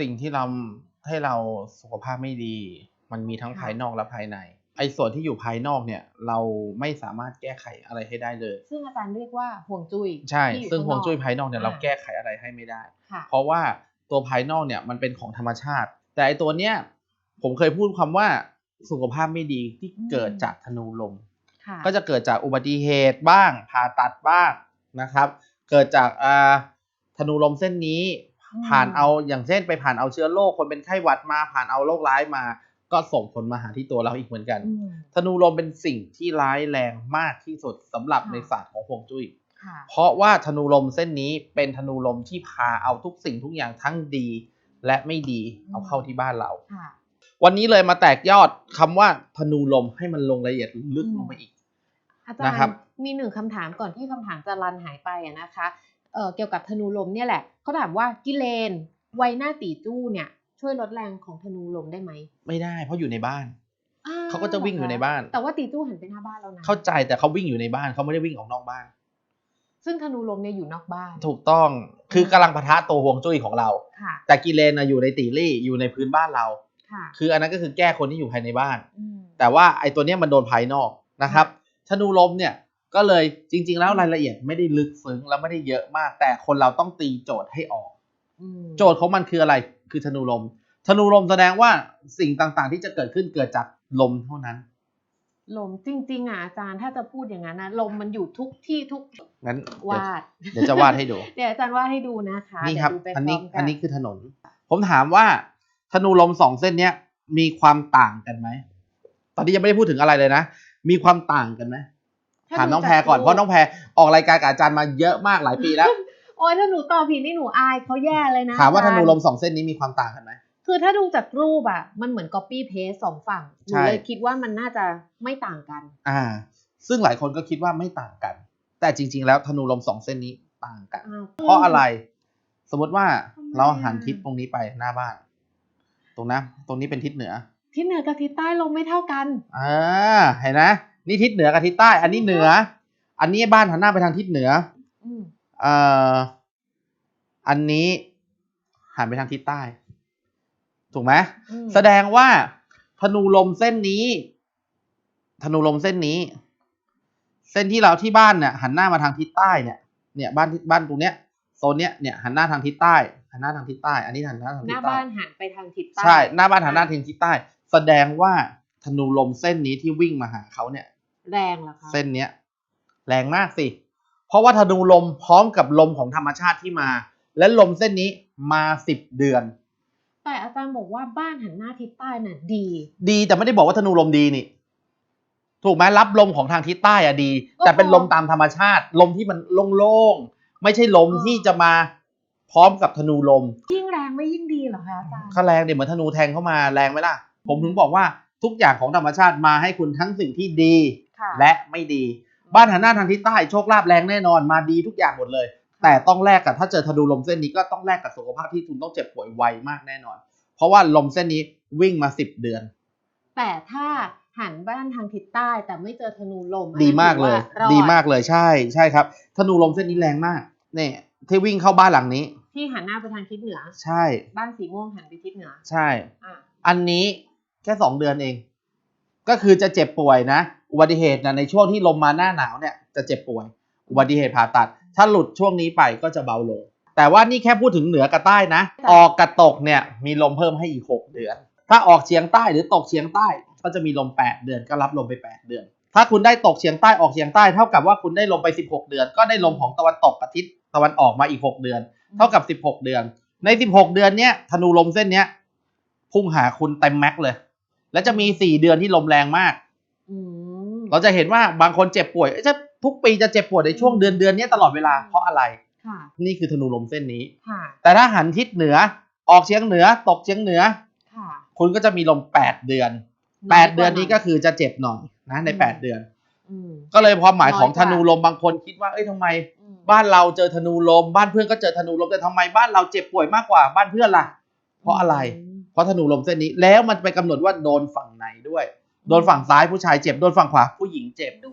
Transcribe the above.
สิ่งที่เราให้เราสุขภาพไม่ดี มันมีทั้งค่ะภายนอกและภายใน ไอ้ส่วนที่อยู่ภายนอกเนี่ย เราไม่สามารถแก้ไขอะไรให้ได้เลย ซึ่งอาจารย์เรียกว่าห่วงจุ้ยใช่ที่อยู่ซึ่งข้ฮวงจุ้ยนอภายนอกเนี่ยอ่าเราแก้ไขอะไรให้ไม่ได้ค่ะเพราะว่าตัวภายนอกเนี่ยมันเป็นของธรรมชาติ แต่ไอตัวเนี้ยผมเคยพูดคำว่าสุขภาพไม่ดีที่เกิดจากธนูลมค่ะก็จะเกิดจากอุบัติเหตุบ้างผ่าตัดบ้างนะครับ เกิดจากอ่าธนูลมเส้นนี้อืม ผ่านเอาอย่างเช่นไปผ่านเอาเชื้อโรคคนเป็นไข้หวัดมา ผ่านเอาโรคร้ายมา ก็ส่งผลมาหาที่ตัวเราอีกเหมือนกันอืมธนูลมเป็นสิ่งที่ร้ายแรงมากที่สุดสำหรับค่ะในศาสตร์ของฮวงจุ้ยค่ะเพราะว่าธนูลมเส้นนี้เป็นธนูลมที่พาเอาทุกสิ่งทุกอย่างทั้งดี และไม่ดีเอาเข้าที่บ้านเราค่ะวันนี้เลยมาแตกยอดคำว่าธนูลมให้มันลงรายละเอียดลึกลงไปอีกอาจารนะครับย์มีหนึ่งคำถามก่อนที่คำถามจะรันหายไปอะนะคะ เอ่อเกี่ยวกับธนูลมเนี่ยแหละเขาถามว่ากิเลนไวหน้าตีจู้เนี่ย ช่วยลดแรงของธนูลมได้ไหมไม่ได้ เพราะอยู่ในบ้านอ้เขาก็จะวิ่งอยู่ในบ้าน แต่ว่าตีจู้หันไปหน้าบ้านแล้วนะเข้าใจแต่เขาวิ่งอยู่ในบ้านเขาไม่ได้วิ่งออกนอกบ้าน ซึ่งธนูลมเนี่ยอยู่นอกบ้าน ถูกต้องคือกำลังปะทะตัวฮวงจุ้ยของเราค่ะแต่กิเลนนะอยู่ในตีรี่อยู่ในพื้นบ้านเราค่ะคืออันนั้นก็คือแก้คนที่อยู่ภายในบ้านมแต่ว่าไอ้ตัวเนี้ยมันโดนภายนอกนะครับธนูลมเนี่ย ก็เลยจริง ๆ แล้วรายละเอียดไม่ได้ลึกซึ้งและไม่ได้เยอะมาก แต่คนเราต้องตีโจทย์ให้ออกอืมโจทย์ของมันคืออะไร คือธนูลม ธนูลมแสดงว่าสิ่งต่างๆ ที่จะเกิดขึ้นเกิดจากลมเท่านั้น ลมจริง ๆอะอาจารย์ถ้าจะพูดอย่างนั้นนะลมมันอยู่ทุกที่ทุกงั้นเดี๋ยววาด เดี๋ยวจะวาดให้ดู เดี๋ยวอาจารย์วาดให้ดูนะคะนี่ครับเดี๋ยวดูไปอันนี้พร้มกัอันนี้คือถนน ผมถามว่าธนูลมสองเส้นเนี้ยมีความต่างกันไหม ตอนนี้ยังไม่ได้พูดถึงอะไรเลยนะ มีความต่างกันไหม ถ้ถามน้องดูแพรจก่อนเพราะน้องแพรออกรายการกับอาจารย์มาเยอะมากหลายปีแล้ว โอ้ยถ้าหนูตอบผิดนี่หนูอายเขาแย่เลยนะถามว่าธอจรย์นูลมสองเส้นนี้มีความต่างกันไหมคือถ้าดูจากรูปอะมันเหมือน copy paste สองฝั่งหนูใช่เลยคิดว่ามันน่าจะไม่ต่างกัน อ่า ซึ่งหลายคนก็คิดว่าไม่ต่างกัน แต่จริง ๆ แล้วธนูลมสองเส้นนี้ต่างกันอ้าวเพราะอะไร สมมติว่าทำไมเราหันอะทิศตรงนี้ไปหน้าบ้าน ตรงนะตรงนี้เป็นทิศเหนือ ทิศเหนือกับทิศใต้ลมไม่เท่ากัน อ่า เห็นนะ นี่ทิศเหนือกับทิศใต้ อันนี้เหนือ อันนี้บ้านหันหน้าไปทางทิศเหนืออืมเอ่ออันนี้หันไปทางทิศใต้ ถูกไหมอืมแสดงว่าธนูลมเส้นนี้ ธนูลมเส้นนี้ เส้นที่เราที่บ้านเนี่ยหันหน้ามาทางทิศใต้เนี่ย เนี่ยบ้านที่บ้านตรงเนี้ยโซนเนี้ยเนี่ยหันหน้าทางทิศใต้หันหน้าทางทิศใต้ อันนี้หันหน้าทางหทิศน้าใต้บ้านหันไปทางทิศใต้ใช่หน้าบ้านหันหน้าทางทิศใต้ แสดงว่าธนูลมเส้นนี้ที่วิ่งมาหาเขาเนี่ย แรงเหรอคะเส้นเนี้ยแรงมากสิ เพราะว่าธนูลมพร้อมกับลมของธรรมชาติที่มา และลมเส้นนี้มาสิบเดือน แต่อาจารย์บอกว่าบ้านหันหน้าทิศใต้น่ะดี ดีแต่ไม่ได้บอกว่าธนูลมดีนี่ ถูกไหมรับลมของทางทิศใต้อะดีก็แต่เป็นพอลมตามธรรมชาติ ลมที่มันโล่งๆไม่ใช่ลมอ๋อที่จะมาพร้อมกับธนูลม ยิ่งแรงไม่ยิ่งดีเหรอคะอาจารย์ก็แรงเดี๋ยวเหมือนธนูแทงเข้ามาแรงไหมล่ะ ผมถึงบอกว่าทุกอย่างของธรรมชาติมาให้คุณทั้งสิ่งที่ดีค่ะ และไม่ดี บ้านหันหน้าทางทิศใต้โชคลาภแรงแน่นอนมาดีทุกอย่างหมดเลย แต่ต้องแลกกับถ้าเจอธนูลมเส้นนี้ก็ต้องแลกกับสุขภาพที่คุณต้องเจ็บป่วยไวมากแน่นอน เพราะว่าลมเส้นนี้วิ่งมาสิบเดือน แต่ถ้าหันบ้านทางทิศใต้แต่ไม่เจอธนูลมอันนั้นดีมากเลยถือว่ารอดดีมากเลยใช่ใช่ครับธนูลมเส้นนี้แรงมากเนี่ยที่วิ่งเข้าบ้านหลังนี้ ที่หันหน้าไปทางทิศเหนือ ใช่ บ้านสีม่วงหันไปทิศเหนือ ใช่อะอันนี้แค่สองเดือนเอง ก็คือจะเจ็บป่วยนะอุบัติเหตุนะในช่วงที่ลมมาหน้าหนาวเนี่ยจะเจ็บป่วย อุบัติเหตุผ่าตัด ถ้าหลุดช่วงนี้ไปก็จะเบาลง แต่ว่านี่แค่พูดถึงเหนือกับใต้นะ ออกกับตกเนี่ยมีลมเพิ่มให้อีกหกเดือน ถ้าออกเฉียงใต้หรือตกเฉียงใต้ ก็จะมีลมแปดเดือนก็รับลมไปแปดเดือน ถ้าคุณได้ตกเฉียงใต้ออกเฉียงใต้เท่ากับว่าคุณได้ลมไปสิบหกเดือน ก็ได้ลมของตะวันตกกับทิศตะวันออกมาอีกหกเดือน เท่ากับสิบหกเดือน ในสิบหกเดือนเนี้ยธนูลมเส้นเนี้ยพุ่งหาคุณเต็มแม็กซ์เลย แล้วจะมีสี่เดือนที่ลมแรงมากอืมเราจะเห็นว่าบางคนเจ็บป่วยเอ้ยจะทุกปีจะเจ็บป่วยในช่วงเดือนเดือนเนี้ยตลอดเวลาเพราะอะไรค่ะนี่คือธนูลมเส้นนี้ค่ะแต่ถ้าหันทิศเหนือออกเฉียงเหนือตกเฉียงเหนือค่ะคุณก็จะมีลมแปดเดือนแปดเดือนนี้ก็คือจะเจ็บหน่อยนะในแปดเดือนอืมก็เลยความหมายของน้อยกธว่านูลมบางคนคิดว่าเอ้ยทำไมอืมบ้านเราเจอธนูลม บ้านเพื่อนก็เจอธนูลมแต่ทำไมบ้านเราเจ็บป่วยมากกว่าบ้านเพื่อนล่ะ เพราะอะไรเพ ราะธนูลมเส้นนี้ แล้วมันไปกำหนดว่าโดนฝั่งไหนด้วย โดนฝั่งซ้ายผู้ชายเจ็บ โดนฝั่งขวาผู้หญิงเจ็บ ดู